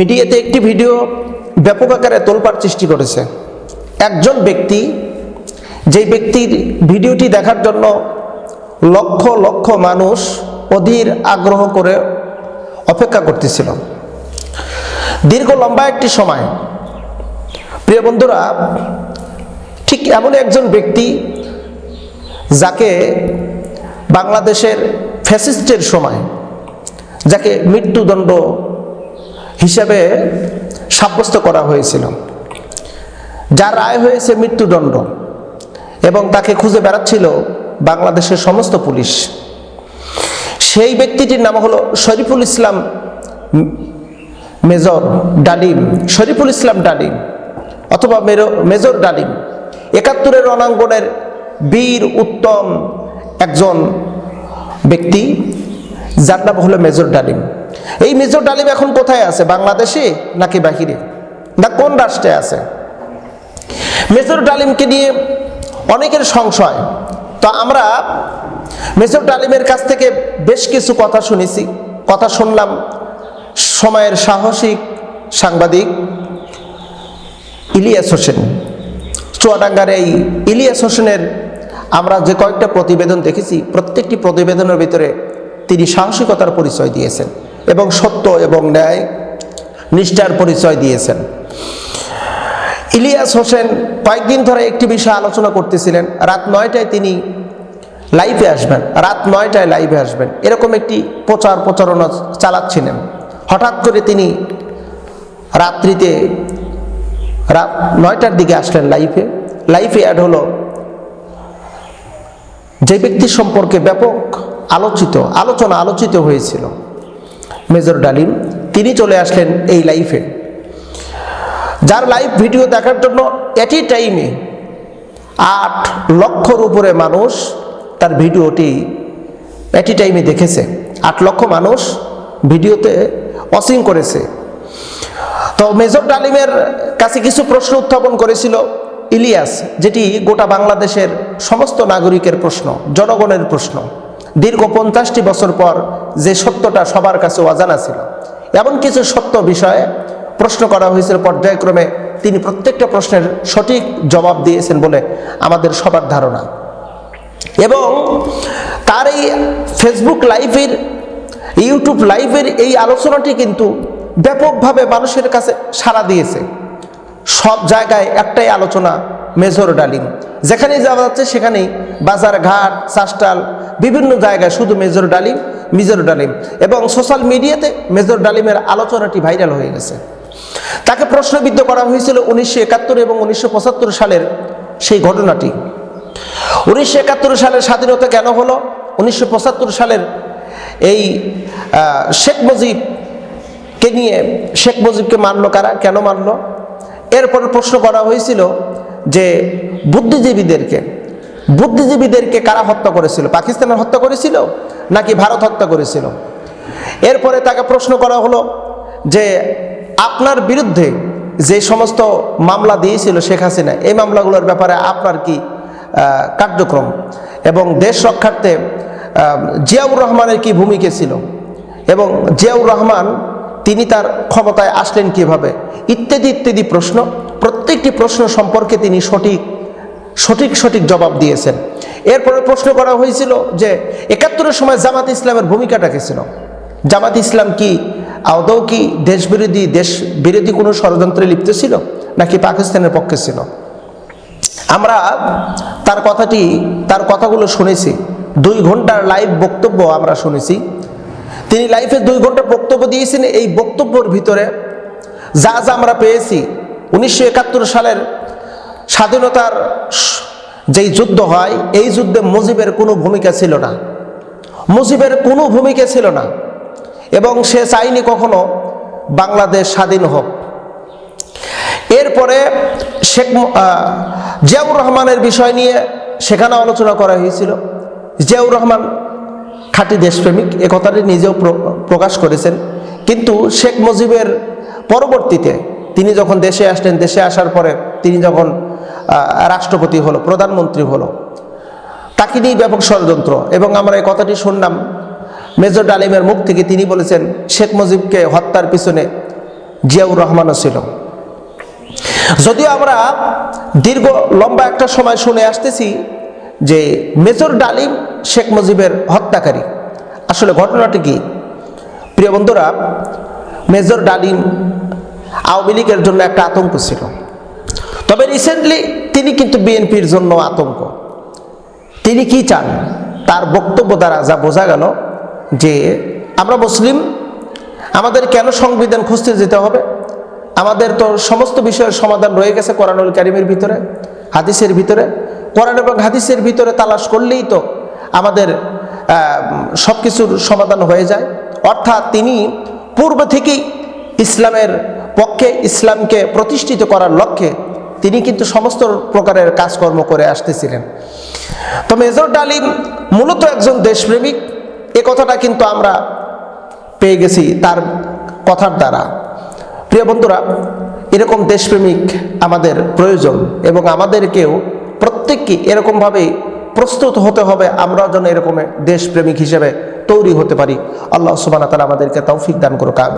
মিডিয়াতে একটি ভিডিও ব্যাপক আকারে তোলপাড় সৃষ্টি করেছে। একজন ব্যক্তি, যেই ব্যক্তির ভিডিওটি দেখার জন্য লক্ষ লক্ষ মানুষ অধীর আগ্রহ করে অপেক্ষা করতেছিল। দীর্ঘ লম্বা একটি সময়, প্রিয় বন্ধুরা, ঠিক এমন একজন ব্যক্তি যাকে বাংলাদেশের ফ্যাসিস্টের সময়, যাকে মৃত্যুদণ্ড হিসাবে সাব্যস্ত করা হয়েছিল। যার রায় হয়েছে মৃত্যুদণ্ড এবং তাকে খুঁজে বেড়াচ্ছিল বাংলাদেশের সমস্ত পুলিশ। সেই ব্যক্তিটির নাম হলো শরীফুল ইসলাম মেজর ডালিম, শরীফুল ইসলাম ডালিম অথবা মেজর ডালিম। একাত্তরের রণাঙ্গনের বীর উত্তম একজন ব্যক্তি, যার নাম হলো মেজর ডালিম। এই মেজর ডালিম এখন কোথায় আছে? বাংলাদেশে নাকি বাহিরে? না কোন রাষ্ট্রে আছে? মেজর ডালিমকে নিয়ে অনেকের সংশয়। তো আমরা মেজর ডালিমের কাছ থেকে বেশ কিছু কথা শুনেছি। কথা শুনলাম সময়ের সাহসিক সাংবাদিক ইলিয়াস হোসেন। চুয়াডাঙ্গার এই ইলিয়াস হোসেনের আমরা যে কয়েকটা প্রতিবেদন দেখেছি, প্রত্যেকটি প্রতিবেদনের ভিতরে তিনি সাহসিকতার পরিচয় দিয়েছেন। এবং সত্য এবং ন্যায় নিষ্ঠার পরিচয় দিয়েছেন। ইলিয়াস হোসেন কয়েকদিন ধরে একটি বিষয় আলোচনা করতেছিলেন। রাত নয়টায় তিনি লাইভে আসবেন। রাত নয়টায় লাইভে আসবেন। এরকম একটি প্রচার প্রচারণা চালাচ্ছিলেন। হঠাৎ করে তিনি রাত্রিতে রাত নয়টার দিকে আসলেন লাইফে লাইফে অ্যাড হলো, যে ব্যক্তি সম্পর্কে ব্যাপক আলোচিত, আলোচনা আলোচিত হয়েছিল। মেজর ডালিম, তিনি চলে আসলেন এই লাইফে। যার লাইভ ভিডিও দেখার জন্য এটি টাইমে আট লক্ষর উপরে মানুষ তার ভিডিওটি এটি টাইমে দেখেছে। আট লক্ষ মানুষ ভিডিওতে অসিং করেছে। তো মেজর ডালিমের কাছে কিছু প্রশ্ন উত্থাপন করেছিল ইলিয়াস, যেটি গোটা বাংলাদেশের সমস্ত নাগরিকের প্রশ্ন, জনগণের প্রশ্ন। দীর্ঘ পঞ্চাশটি বছর পর যে সত্যটা সবার কাছে অজানা ছিল। এমন কিছু সত্য বিষয়ে প্রশ্ন করা হয়েছিল পর্যায়ক্রমে। তিনি প্রত্যেকটা প্রশ্নের সঠিক জবাব দিয়েছেন বলে আমাদের সবার ধারণা। এবং তার এই ফেসবুক লাইভের ইউটিউব লাইভের এই আলোচনাটি কিন্তু ব্যাপকভাবে মানুষের কাছে সাড়া দিয়েছে। সব জায়গায় একটাই আলোচনা মেজর ডালিম। যেখানেই যাওয়া যাচ্ছে সেখানেই বাজার ঘাট, চাষটাল, বিভিন্ন জায়গায় শুধু মেজর ডালিম মেজর ডালিম এবং সোশ্যাল মিডিয়াতে মেজর ডালিমের আলোচনাটি ভাইরাল হয়ে গেছে। তাকে প্রশ্নবিদ্ধ করা হয়েছিল উনিশশো একাত্তর এবং উনিশশো পঁচাত্তর সালের সেই ঘটনাটি। উনিশশো একাত্তর সালের স্বাধীনতা কেন হলো? উনিশশো পঁচাত্তর সালের এই শেখ মুজিবকে নিয়ে, শেখ মুজিবকে মানলো কারা? কেন মানলো? এরপর প্রশ্ন করা হয়েছিল যে বুদ্ধিজীবীদেরকে বুদ্ধিজীবীদেরকে কারা হত্যা করেছিল? পাকিস্তানের হত্যা করেছিল নাকি ভারত হত্যা করেছিল? এরপরে তাকে প্রশ্ন করা হলো যে আপনার বিরুদ্ধে যে সমস্ত মামলা দিয়েছিল শেখ হাসিনা, এই মামলাগুলোর ব্যাপারে আপনার কি কার্যক্রম? এবং দেশ রক্ষার্থে জিয়াউর রহমানের কি ভূমিকা ছিল? এবং জিয়াউর রহমান তিনি তার ক্ষমতায় আসলেন কীভাবে? ইত্যাদি ইত্যাদি প্রশ্ন প্রত্যেকটি প্রশ্ন সম্পর্কে তিনি সঠিক সঠিক সঠিক জবাব দিয়েছেন। এরপরে প্রশ্ন করা হয়েছিল যে একাত্তরের সময় জামাত ইসলামের ভূমিকাটা কি ছিল? জামাত ইসলাম কি আদৌ কি দেশবিরোধী দেশ বিরোধী কোনো ষড়যন্ত্রে লিপ্ত ছিল নাকি পাকিস্তানের পক্ষে ছিল? আমরা তার কথাটি, তার কথাগুলো শুনেছি। দুই ঘণ্টার লাইভ বক্তব্য আমরা শুনেছি। তিনি লাইভে দুই ঘণ্টা বক্তব্য দিয়েছেন। এই বক্তব্যের ভিতরে যা যা আমরা পেয়েছি উনিশশো একাত্তর সালের স্বাধীনতার যেই যুদ্ধ হয়, এই যুদ্ধে মুজিবের কোনো ভূমিকা ছিল না। মুজিবের কোনো ভূমিকা ছিল না। এবং সে চাইনি কখনো বাংলাদেশ স্বাধীন হোক। এরপরে শেখ জিয়াউর রহমানের বিষয় নিয়ে সেখানে আলোচনা করা হয়েছিল। জিয়াউর রহমান খাঁটি দেশপ্রেমিক, এ কথাটি নিজেও প্র- প্রকাশ করেছেন। কিন্তু শেখ মুজিবের পরবর্তীতে তিনি যখন দেশে আসলেন, দেশে আসার পরে তিনি যখন রাষ্ট্রপতি হলো, প্রধানমন্ত্রী হলো, তাকে নিয়ে ব্যাপক ষড়যন্ত্র। এবং আমরা এই কথাটি শুনলাম, মেজর ডালিমের মুখ থেকে তিনি বলেছেন, শেখ মুজিবকে হত্যার পিছনে জিয়াউর রহমানও ছিল। যদিও আমরা দীর্ঘ, লম্বা একটা সময় শুনে আসতেছি যে মেজর ডালিম শেখ মুজিবের হত্যাকারী। আসলে ঘটনাটি কি? প্রিয় বন্ধুরা, মেজর ডালিম আওয়ামী লীগের জন্য একটা আতঙ্ক ছিল। তবে রিসেন্টলি তিনি কিন্তু বিএনপির জন্য আতঙ্ক। তিনি কি চান? তার বক্তব্য দ্বারা যা বোঝা গেল যে আমরা মুসলিম, আমাদের কেন সংবিধান খুঁজতে যেতে হবে? আমাদের তো সমস্ত বিষয়ের সমাধান রয়ে গেছে কোরআনুল কারিমের ভিতরে, হাদিসের ভিতরে। কোরআন এবং হাদিসের ভিতরে তালাশ করলেই তো আমাদের সব কিছুর সমাধান হয়ে যায়। অর্থাৎ তিনি পূর্ব থেকেই ইসলামের পক্ষে ইসলামকে প্রতিষ্ঠিত করার লক্ষ্যে তিনি কিন্তু সমস্ত প্রকারের কাজকর্ম করে আসতেছিলেন। তো মেজর ডালিম মূলত একজন দেশপ্রেমিক, এ কথাটা কিন্তু আমরা পেয়ে গেছি তার কথার দ্বারা। প্রিয় বন্ধুরা, এরকম দেশপ্রেমিক আমাদের প্রয়োজন এবং আমাদেরকেও প্রত্যেককে এরকমভাবে প্রস্তুত হতে হবে, আমরাও যেন এরকম দেশপ্রেমিক হিসেবে তৈরি হতে পারি। আল্লাহ সুবান তালা আমাদেরকে তৌফিক দান করুক আমি